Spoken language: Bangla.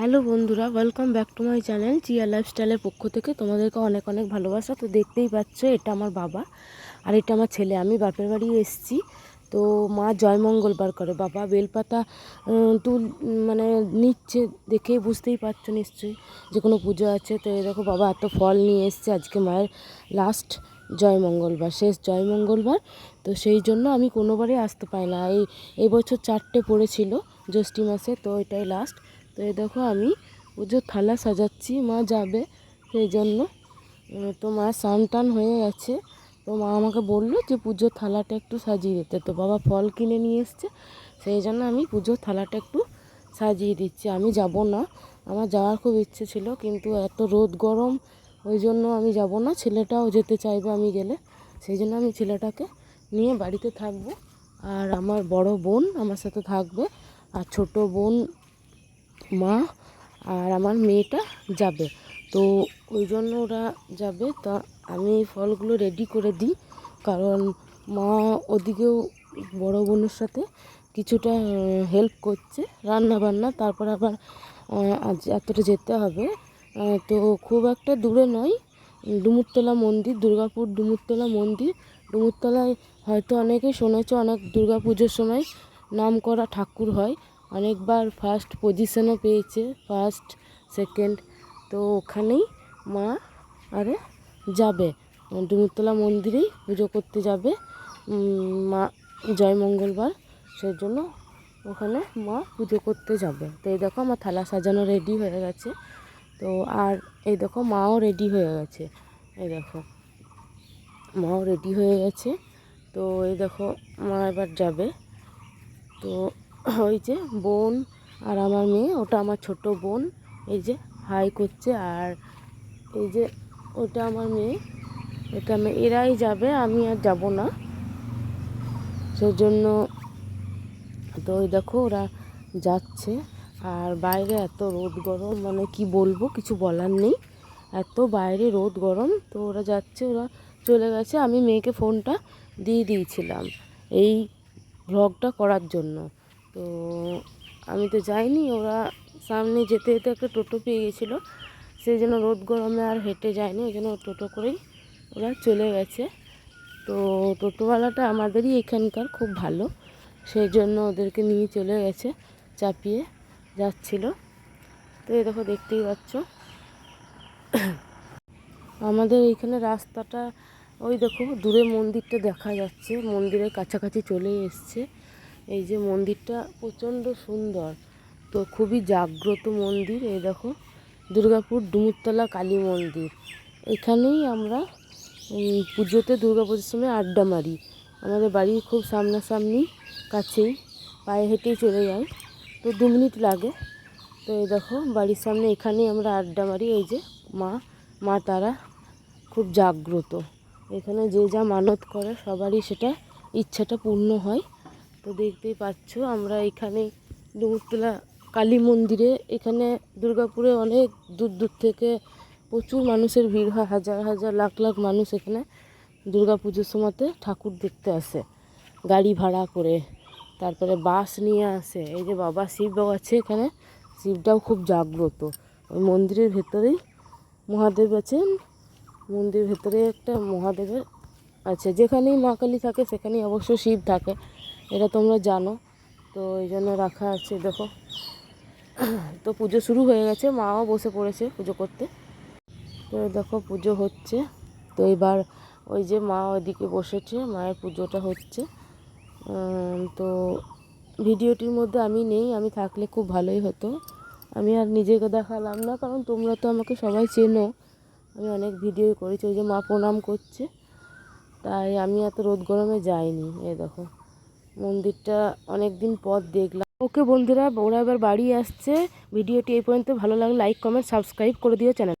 হ্যালো বন্ধুরা welcome back to my channel chia লাইফস্টাইলের পক্ষ থেকে। তোমাদেরকে অনেক অনেক ভালোবাসা। তো দেখতেই পাচ্ছ, এটা আমার বাবা আর এটা আমার ছেলে। আমি বাপের বাড়ি এসেছি। তো মা জয়মঙ্গলবার করে। বাবা বেলপাতা তুল মানে নিচ্ছে দেখেই বুঝতেই পারছ নিশ্চয়ই যে কোনো পুজো আছে। তো দেখো বাবা এত ফল নিয়ে এসছে। আজকে মায়ের লাস্ট জয়মঙ্গলবার শেষ জয়মঙ্গলবার তো সেই জন্য আমি কোনোবারই আসতে পাই না। এই এই বছর চারটে পড়েছিল জ্যৈষ্ঠী মাসে। তো এটাই লাস্ট তো এই দেখো আমি পুজোর থালা সাজাচ্ছি, মা যাবে সেই জন্য। তো মা স্নান টান হয়ে গেছে। তো মা আমাকে বলল যে পুজোর থালাটা একটু সাজিয়ে দিতে। তো বাবা ফল কিনে নিয়ে এসছে, সেই জন্য আমি পুজোর থালাটা একটু সাজিয়ে দিচ্ছি। আমি যাব না, আমার যাওয়ার খুব ইচ্ছে ছিল, কিন্তু এত রোদ গরম, ওই জন্য আমি যাব না। ছেলেটাও যেতে চাইবে আমি গেলে, সেই জন্য আমি ছেলেটাকে নিয়ে বাড়িতে থাকব। আর আমার বড় বোন আমার সাথে থাকবে, আর ছোট বোন মা আর আমার মেয়েটা যাবে। তো ওই জন্য ওরা যাবে। তা আমি ফলগুলো রেডি করে দিই। কারণ মা ওদিকেও বড় বোনের সাথে কিছুটা হেল্প করছে রান্না বান্না তারপর আবার আজ এতটা যেতে হবে। তো খুব একটা দূরে নয়। ডুমুরতলা মন্দির, দুর্গাপুর ডুমুরতলা মন্দির। ডুমুরতলায় হয়তো অনেকেই শুনেছ, অনেক দুর্গা পুজোর সময় নাম করা ঠাকুর হয়। অনেকবার ফার্স্ট পজিশনও পেয়েছে ফার্স্ট সেকেন্ড তো ওখানেই মা আরে যাবে। ডুমুরতলা মন্দিরেই পুজো করতে যাবে মা জয় মঙ্গলবার সেই জন্য ওখানে মা পুজো করতে যাবে। তো এই দেখো আমার থালা সাজানো রেডি হয়ে গেছে। তো আর এই দেখো মাও রেডি হয়ে গেছে। এই দেখো, মাও রেডি হয়ে গেছে। তো এই দেখো মা এবার যাবে। তো ওই যে বোন আর আমার মেয়ে, ওটা আমার ছোট বোন, এই যে হাই করছে আর এই যে ওটা আমার মেয়ে। এটা আমি এরাই যাবে, আমি আর যাব না। সেই জন্য তো ওই দেখো ওরা যাচ্ছে। আর বাইরে এত রোদ গরম মানে কি বলব, কিছু বলার নেই। এত বাইরে রোদ গরম, তো ওরা যাচ্ছে, ওরা চলে গেছে। আমি মেয়েকে ফোনটা দিয়ে দিয়েছিলাম এই ভ্লগটা করার জন্য। তো আমি তো যাইনি, ওরা সামনে যেতে যেতে একটা টোটো পেয়ে গেছিল। সেই জন্য রোদ গরমে আর হেঁটে যায়নি, ওই জন্য টোটো করেই ওরা চলে গেছে। তো টোটোওয়ালাটা আমাদেরই এখানকার, খুব ভালো। সেই জন্য ওদেরকে নিয়ে চলে গেছে, চাপিয়ে যাচ্ছিল। তো এই দেখো, দেখতেই পাচ্ছ। আমাদের এইখানে রাস্তাটা, ওই দেখো, দূরে মন্দিরটা দেখা যাচ্ছে। মন্দিরের কাছাকাছি চলে এসছে। এই যে মন্দিরটা প্রচণ্ড সুন্দর। তো খুবই জাগ্রত মন্দির, এই দেখো, দুর্গাপুর ডুমুরতলা কালী মন্দির। এখানেই আমরা পুজোতে দুর্গা পুজোর সময় আড্ডা মারি। আমাদের বাড়ির খুব সামনাসামনি কাছেই, পায়ে হেঁটেই চলে যাই। তো দু মিনিট লাগে। তো এই দেখো, বাড়ির সামনে এখানেই আমরা আড্ডা মারি। এই যে মা মা তারা খুব জাগ্রত। এখানে যে যা মানত করে, সবারই সেটা ইচ্ছাটা পূর্ণ হয়। তো দেখতেই পাচ্ছ, আমরা এখানে ডুমুরতলা কালী মন্দিরে। এখানে দুর্গাপুরে অনেক দূর দূর থেকে প্রচুর মানুষের ভিড় হয়, হাজার হাজার, লাখ লাখ মানুষ এখানে দুর্গা পুজোর সময়তে ঠাকুর দেখতে আসে, গাড়ি ভাড়া করে। তারপরে বাস নিয়ে আসে। এই যে বাবা, শিব আছে এখানে। শিবটাও খুব জাগ্রত। ওই মন্দিরের ভেতরেই মহাদেব আছেন। মন্দিরের ভেতরে একটা মহাদেবের আছে। যেখানেই মা কালী থাকে, সেখানেই অবশ্য শিব থাকে। এটা তোমরা জানো। তো এই জন্য রাখা আছে, দেখো। তো পুজো শুরু হয়ে গেছে, মাও বসে পড়েছে পুজো করতে। তো দেখো পুজো হচ্ছে। তো এবার ওই যে মা ওইদিকে বসেছে, মায়ের পুজোটা হচ্ছে। তো ভিডিওটির মধ্যে আমি নেই, আমি থাকলে খুব ভালোই হতো। আমি আর নিজেকে দেখালাম না, কারণ তোমরা তো আমাকে সবাই চেনো। আমি অনেক ভিডিও করেছি, ওই যে মা প্রণাম করছে। তাই আমি এত রোদ গরমে যাইনি, এই দেখো। মন্দিরটা অনেক দিন পর দেখলাম। ওকে বন্ধুরা, ওরা এবার বাড়ি আসছে। ভিডিওটি এই পর্যন্ত ভালো লাগলে লাইক কমেন্ট সাবস্ক্রাইব করে দিও চ্যানেল